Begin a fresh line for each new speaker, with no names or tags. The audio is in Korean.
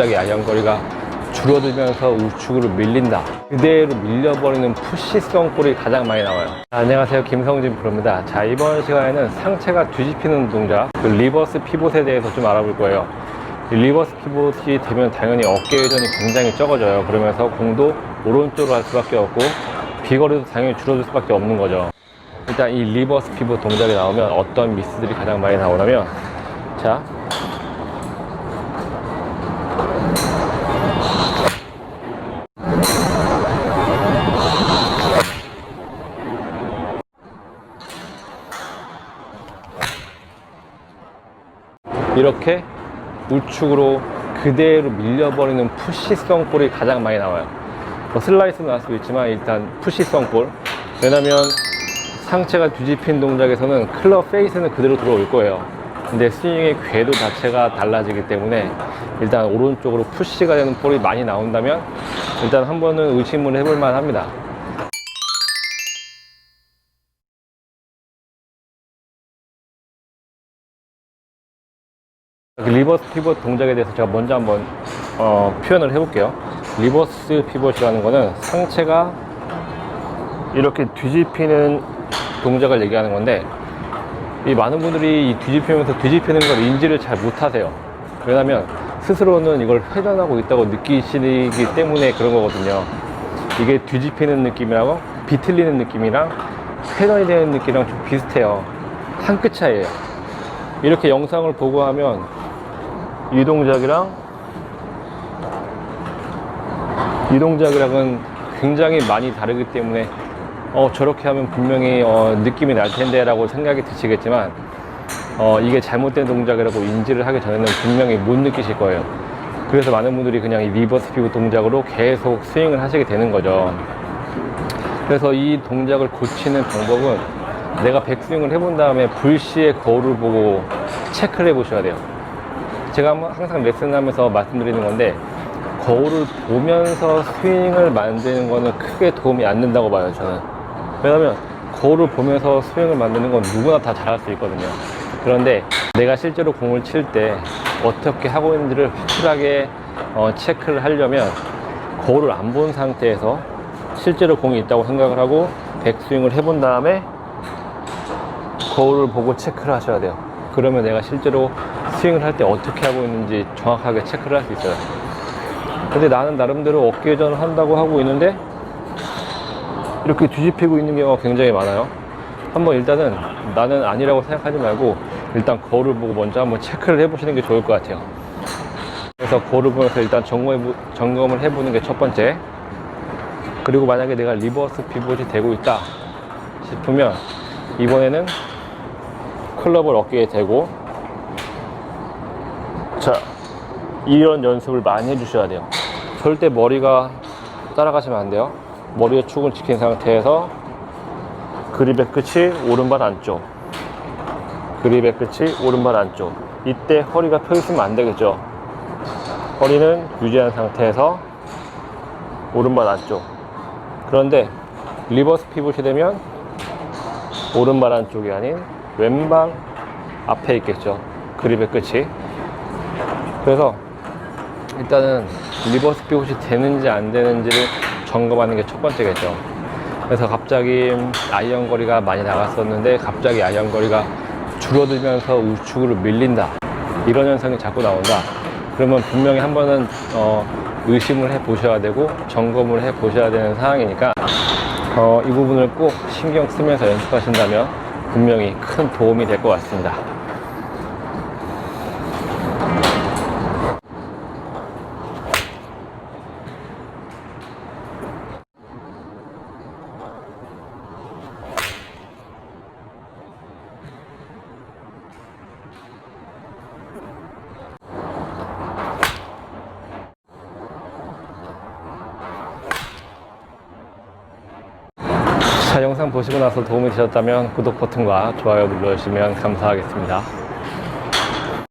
갑자기 야영거리가 줄어들면서 우측으로 밀린다. 그대로 밀려버리는 푸시성 볼이 가장 많이 나와요. 자, 안녕하세요. 김성진 프로입니다. 자, 이번 시간에는 상체가 뒤집히는 동작, 그 리버스 피봇에 대해서 좀 알아볼 거예요. 이 리버스 피봇이 되면 당연히 어깨 회전이 굉장히 적어져요. 그러면서 공도 오른쪽으로 갈 수밖에 없고 비거리도 당연히 줄어들 수밖에 없는 거죠. 일단 이 리버스 피봇 동작이 나오면 어떤 미스들이 가장 많이 나오냐면 자 이렇게 우측으로 그대로 밀려버리는 푸시성 볼이 가장 많이 나와요. 뭐 슬라이스는 나올 수도 있지만 일단 푸시성 볼. 왜냐면 상체가 뒤집힌 동작에서는 클럽 페이스는 그대로 들어올 거예요. 근데 스윙의 궤도 자체가 달라지기 때문에 일단 오른쪽으로 푸시가 되는 볼이 많이 나온다면 일단 한 번은 의심을 해볼 만 합니다. 그 리버스 피벗 동작에 대해서 제가 먼저 한번 어, 표현을 해볼게요. 리버스 피벗이라는 거는 상체가 이렇게 뒤집히는 동작을 얘기하는 건데 이 많은 분들이 이 뒤집히면서 뒤집히는 걸 인지를 잘 못하세요. 왜냐하면 스스로는 이걸 회전하고 있다고 느끼시기 때문에 그런 거거든요. 이게 뒤집히는 느낌이라고 비틀리는 느낌이랑 회전이 되는 느낌이랑 좀 비슷해요. 한 끗 차이에요. 이렇게 영상을 보고 하면 이 동작이랑 이 동작이랑은 굉장히 많이 다르기 때문에 어, 저렇게 하면 분명히 어, 느낌이 날 텐데 라고 생각이 드시겠지만 어, 이게 잘못된 동작이라고 인지를 하기 전에는 분명히 못 느끼실 거예요. 그래서 많은 분들이 그냥 이 리버스 피브 동작으로 계속 스윙을 하시게 되는 거죠. 그래서 이 동작을 고치는 방법은 내가 백스윙을 해본 다음에 불시에 거울을 보고 체크를 해 보셔야 돼요. 제가 항상 레슨 하면서 말씀드리는 건데 거울을 보면서 스윙을 만드는 거는 크게 도움이 안 된다고 봐요 저는 왜냐면 거울을 보면서 스윙을 만드는 건 누구나 다 잘할 수 있거든요. 그런데 내가 실제로 공을 칠 때 어떻게 하고 있는지를 확실하게 어, 체크를 하려면 거울을 안 본 상태에서 실제로 공이 있다고 생각을 하고 백스윙을 해본 다음에 거울을 보고 체크를 하셔야 돼요. 그러면 내가 실제로 스윙을 할 때 어떻게 하고 있는지 정확하게 체크를 할 수 있어요. 근데 나는 나름대로 어깨 회전을 한다고 하고 있는데 이렇게 뒤집히고 있는 경우가 굉장히 많아요. 한번 일단은 나는 아니라고 생각하지 말고 일단 거울을 보고 먼저 한번 체크를 해보시는 게 좋을 것 같아요. 그래서 거울을 보면서 일단 점검해, 점검을 해보는 게 첫 번째. 그리고 만약에 내가 리버스 피봇이 되고 있다 싶으면 이번에는 클럽을 어깨에 대고 자 이런 연습을 많이 해주셔야 돼요. 절대 머리가 따라가시면 안 돼요 머리의 축을 지킨 상태에서 그립의 끝이 오른발 안쪽. 그립의 끝이 오른발 안쪽. 이때 허리가 펴 있으면 안 되겠죠? 허리는 유지한 상태에서 오른발 안쪽. 그런데 리버스 피봇이 되면 오른발 안쪽이 아닌 왼발 앞에 있겠죠? 그립의 끝이. 그래서 일단은 리버스 피봇이 되는지 안 되는지를 점검하는 게 첫 번째겠죠. 그래서 갑자기 아이언 거리가 많이 나갔었는데 갑자기 아이언 거리가 줄어들면서 우측으로 밀린다. 이런 현상이 자꾸 나온다. 그러면 분명히 한 번은 어, 의심을 해 보셔야 되고 점검을 해 보셔야 되는 상황이니까 어, 이 부분을 꼭 신경 쓰면서 연습하신다면 분명히 큰 도움이 될 것 같습니다. 자, 영상 보시고 나서 도움이 되셨다면 구독 버튼과 좋아요 눌러주시면 감사하겠습니다.